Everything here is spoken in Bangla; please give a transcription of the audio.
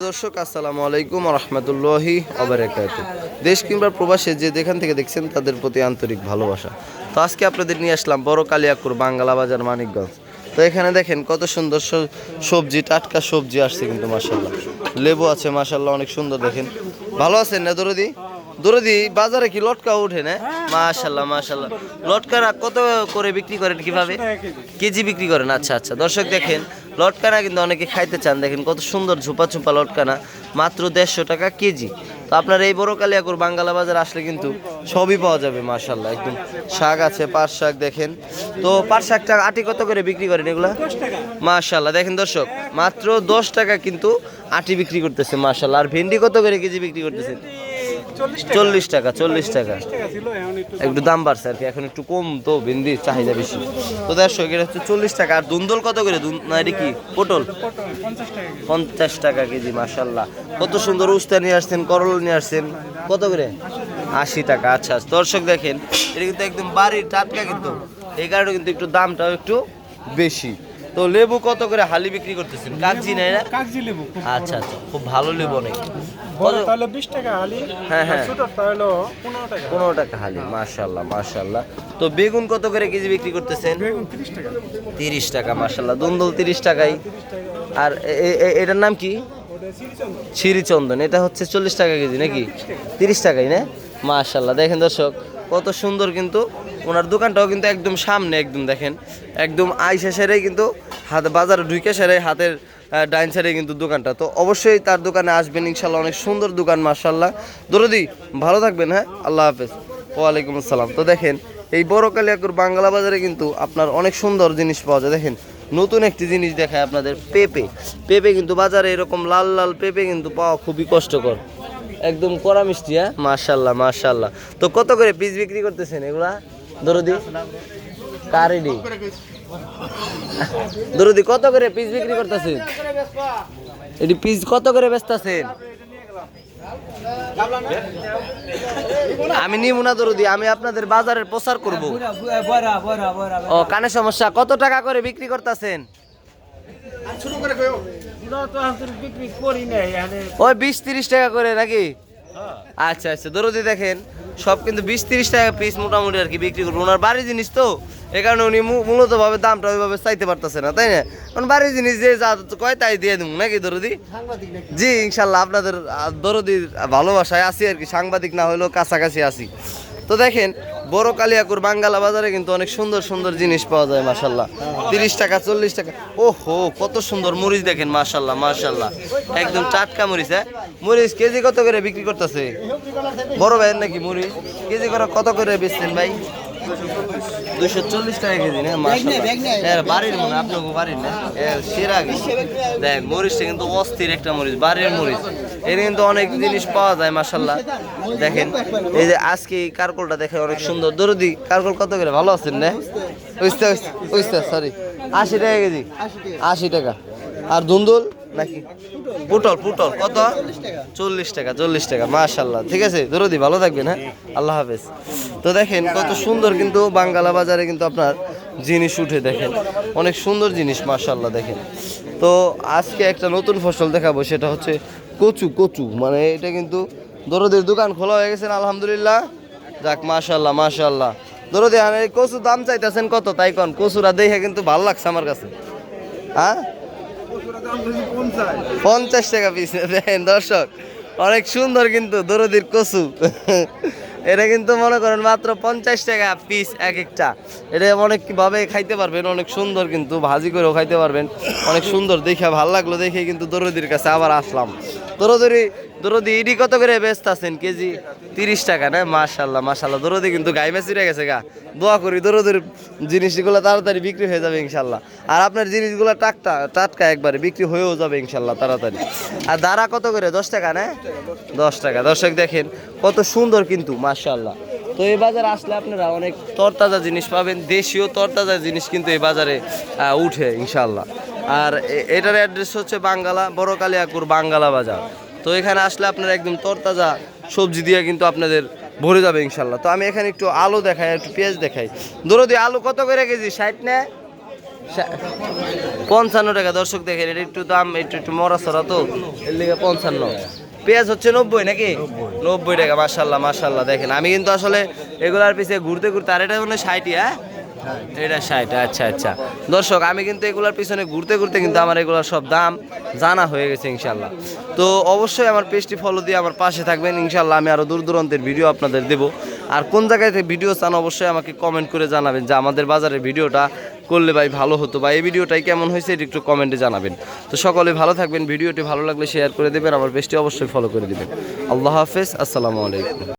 দর্শক আসসালামু আলাইকুম রহমতুল্লাহি অবরাকাত দেশ কিংবা প্রবাসে যে যেখান থেকে দেখছেন তাদের প্রতি আন্তরিক ভালোবাসা। তো আজকে আপনাদের নিয়ে আসলাম বড় কালিয়াকুর বাংলা বাজার মানিকগঞ্জ। তো এখানে দেখেন কত সুন্দর সবজি টাটকা সবজি আসছে কিন্তু মাসাল্লাহ লেবু আছে মাসাল্লাহ অনেক সুন্দর দেখেন। ভালো আছেন না দরদি? দরদি বাজারে কি লটকা উঠে না? মাশাল্লাহ মাশাল্লাহ লটকারা কত করে বিক্রি করেন কীভাবে? কেজি বিক্রি করেন? আচ্ছা আচ্ছা। দর্শক দেখেন লটকানা কিন্তু অনেকে খাইতে চান। দেখেন কত সুন্দর ঝুপা ঝুপা লটকানা, মাত্র দেড়শো টাকা কেজি। তো আপনার এই বড় কালিয়াকুর বাঙ্গালা বাজার আসলে কিন্তু সবই পাওয়া যাবে মাশাল্লাহ একদম শাক আছে, পাট শাক দেখেন। তো পাট শাকটা আটি কত করে বিক্রি করেন এগুলা? মাশাল্লাহ দেখেন দর্শক, মাত্র দশ টাকা কিন্তু আটি বিক্রি করতেছে মাশাল্লাহ আর ভেন্ডি কত করে কেজি বিক্রি করতেছেন চল্লিশ টাকা? চল্লিশ টাকা একটু দাম বাড়ছে আর কি এখন একটু কম তো ভেন্ডির চাহিদা বেশি। তো দর্শক এটা হচ্ছে চল্লিশ টাকা আর দুন্দল কত করে? না এটা কি পটল? পঞ্চাশ টাকা কেজি। মাসাল্লাহ কত সুন্দর উস্তা নিয়ে আসছেন করল নিয়ে আসছেন। কত করে? আশি টাকা আচ্ছা। দর্শক দেখেন এটা কিন্তু একদম বাড়ির টাটকা কিন্তু। এই কারণে কিন্তু একটু দামটাও একটু বেশি। তো লেবু কত করে হালি বিক্রি করতেছেন? কাগজি না? এরা কাগজি লেবু আচ্ছা আচ্ছা খুব ভালো লেবু বড় তাহলে বিশ টাকা হালি হ্যাঁ, হ্যাঁ। ছোট তাহলে পনেরো টাকা। পনেরো টাকা হালি মাশাল্লাহ মাশাল্লাহ তো বেগুন কত করে কেজি বিক্রি করতেছেন? বেগুন তিরিশ টাকা। তিরিশ টাকা মাশাল্লাহ দুন্দল তিরিশ টাকাই আর এটার নাম কি? শ্রীচন্দন এটা হচ্ছে চল্লিশ টাকা কেজি নাকি? তিরিশ টাকাই না? মাশাল্লাহ দেখেন দর্শক কত সুন্দর কিন্তু ওনার দোকানটাও কিন্তু একদম সামনে, একদম দেখেন। একদম আইসা সেরেই কিন্তু হাতে বাজারে ঢুকে সেরে হাতের ডাইন সাইডে কিন্তু দোকানটা। তো অবশ্যই তার দোকানে আসবেন, ইনশাল্লাহ অনেক সুন্দর দোকান, মাশাল্লাহ। দরদি, ভালো থাকবেন হ্যাঁ? আল্লাহ হাফেজ। ওয়ালাইকুম আসসালাম। তো দেখেন, এই বড় কালিয়াকুর বাংলা বাজারে কিন্তু আপনার অনেক সুন্দর জিনিস পাওয়া যায়। দেখেন, নতুন একটি জিনিস দেখায় আপনাদের, পেঁপে। পেঁপে কিন্তু বাজারে এরকম লাল লাল পেঁপে কিন্তু পাওয়া খুবই কষ্টকর। একদম কড়া মিষ্টি হ্যাঁ? মাশাল্লাহ মাশাল্লাহ। তো কত করে পিস বিক্রি করতেছেন এগুলা? দরদি? কারিডি। দরদি কত করে পিস বিক্রি করতেছেন? এটি পিস কত করে বেচতেছেন? আমি নিব না দরদি আমি আপনাদের বাজারের প্রচার করব। ও কানে সমস্যা কত টাকা করে বিক্রি করতেছেন? ওই বিশ তিরিশ টাকা করে নাকি? আচ্ছা আচ্ছা দরদি দেখেন সব কিন্তু বিশ তিরিশ টাকা পিস মোটামুটি আর কি বিক্রি করব। ওনার বাড়ির জিনিস তো এ কারণে উনি মূ- মূলত ভাবে দামটা ওইভাবে চাইতে পারতেছে না তাই না? কারণ বাড়ির জিনিস যে যা কয় তাই দিয়ে দেবো নাকি দরদি? জি ইনশাল্লাহ আপনাদের দরদির ভালোবাসায় আছি আর কি সাংবাদিক না হলেও কাছাকাছি আছি। তো দেখেন বড় কালিয়াকুর বাঙ্গালা বাজারে কিন্তু অনেক সুন্দর সুন্দর জিনিস পাওয়া যায় মাসাল্লাহ তিরিশ টাকা চল্লিশ টাকা। ও হো কত সুন্দর মরিচ দেখেন মাসাল্লাহ মাসাল্লাহ একদম টাটকা মরিচ হ্যাঁ? মরিচ কেজি কত করে বিক্রি করতেছে? বড় ভাইয়ের নাকি মরিচ? কেজি করে কত করে বেচছেন ভাই? দুশো চল্লিশ টাকা কেজি না? মাসাল্লাহ এর বাড়ির মনে হয়, আপনাকে বাড়ির না? এর সেরা। কিন্তু। দেখ মরিচটা কিন্তু অস্থির একটা মরিচ বাড়ির মরিচ। এর কিন্তু অনেক জিনিস পাওয়া যায় মাসাল্লাহ দেখেন, এই যে আজকে এই কারকলটা দেখে অনেক সুন্দর। দরদি, কারকল কত করে? ভালো আছেন, না? ওইস্তা ওইস্তা সরি আশি টাকা কেজি? আশি টাকা। আর ধুন্দুল? নাকি? পুটল পুটল। কত? চল্লিশ টাকা চল্লিশ টাকা মাশাল্লাহ ঠিক আছে, দরদি, ভালো থাকবেন হ্যাঁ? আল্লাহ হাফেজ। তো দেখেন, কত সুন্দর কিন্তু বাঙ্গালা বাজারে কিন্তু আপনার জিনিস উঠে, দেখেন। অনেক সুন্দর জিনিস মাশাল্লাহ দেখেন। তো আজকে একটা নতুন ফসল দেখাবো, সেটা হচ্ছে কচু কচু। মানে এটা কিন্তু দরদির দোকান খোলা হয়ে গেছে না, আলহামদুলিল্লাহ। যাক মাশাল্লাহ মাশাল্লাহ দরদি এই কচু দাম চাইতেছেন কত? তাই কন কচুরা দেখে কিন্তু ভালো লাগছে আমার কাছে। হ্যাঁ? পঞ্চাশ। টাকা পিস দেখেন দর্শক। অনেক সুন্দর কিন্তু দরদির কচু। এটা কিন্তু মনে করেন মাত্র পঞ্চাশ টাকা পিস এক একটা। এটা অনেক ভাবে খাইতে পারবেন অনেক সুন্দর কিন্তু ভাজি করেও খাইতে পারবেন। অনেক সুন্দর দেখে ভালো লাগল দেখে কিন্তু দরদির কাছে আবার আসলাম। দরদি দরদি ইডি কত করে ব্যস্ত আছেন? কেজি তিরিশ টাকা, না? মাশাল্লাহ মাশাল্লাহ দরদি কিন্তু গাই মেসিরে গেছে গা। দোয়া করি দরদির জিনিসগুলো তাড়াতাড়ি বিক্রি হয়ে যাবে ইনশাল্লাহ আর আপনার জিনিসগুলো টাটকা টাটকা একবারে বিক্রি হয়েও যাবে ইনশাল্লাহ তাড়াতাড়ি। আর দাঁড়া কত করে? দশ টাকা, না? দশ টাকা। দর্শক দেখেন, কত সুন্দর কিন্তু মাশাল্লাহ তো এই বাজারে আসলে আপনারা অনেক তরতাজা জিনিস পাবেন। দেশীয় তরতাজা জিনিস কিন্তু এই বাজারে উঠে ইনশাল্লাহ আর এটার অ্যাড্রেস হচ্ছে বাঙ্গালা বড় কালিয়াকুর বাঙ্গালা বাজার। তো এখানে আসলে আপনারা একদম তরতাজা সবজি দিয়ে কিন্তু আপনাদের ভরে যাবে ইনশাল্লাহ। তো আমি এখানে একটু আলু দেখাই, একটু পেঁয়াজ দেখাই। ধরো দিয়ে আলু কত করে কেজি? ষাট না? পঞ্চান্ন টাকা। দর্শক দেখেন, এটা একটু দাম একটু একটু মরা সরা তো, এর লিগে পঞ্চান্ন। পেঁয়াজ হচ্ছে নব্বই নাকি? নব্বই টাকা মাসাল্লাহ মাসাল্লাহ দেখেন, আমি কিন্তু আসলে এগুলার পিছিয়ে ঘুরতে ঘুরতে, আর এটা মানে ষাটই হ্যাঁ? এটা ষাট আচ্ছা আচ্ছা। দর্শক, আমি কিন্তু এগুলার পিছনে ঘুরতে ঘুরতে কিন্তু আমার এগুলার সব দাম জানা হয়ে গেছে ইনশাল্লাহ তো অবশ্যই আমার পেজটি ফলো দিয়ে আমার পাশে থাকবেন ইনশাল্লাহ আমি আরও দূর দূরান্তের ভিডিও আপনাদের দেবো। আর কোন জায়গায় ভিডিও চান, অবশ্যই আমাকে কমেন্ট করে জানাবেন যে আমাদের বাজারের ভিডিওটা করলে ভাই ভালো হতো বা এই ভিডিওটাই কেমন হয়েছে, এটা একটু কমেন্টে জানাবেন। তো সকলে ভালো থাকবেন ভিডিওটি ভালো লাগলে শেয়ার করে দেবেন, আমার পেজটি অবশ্যই ফলো করে দেবেন। আল্লাহ হাফেজ, আসসালামু আলাইকুম।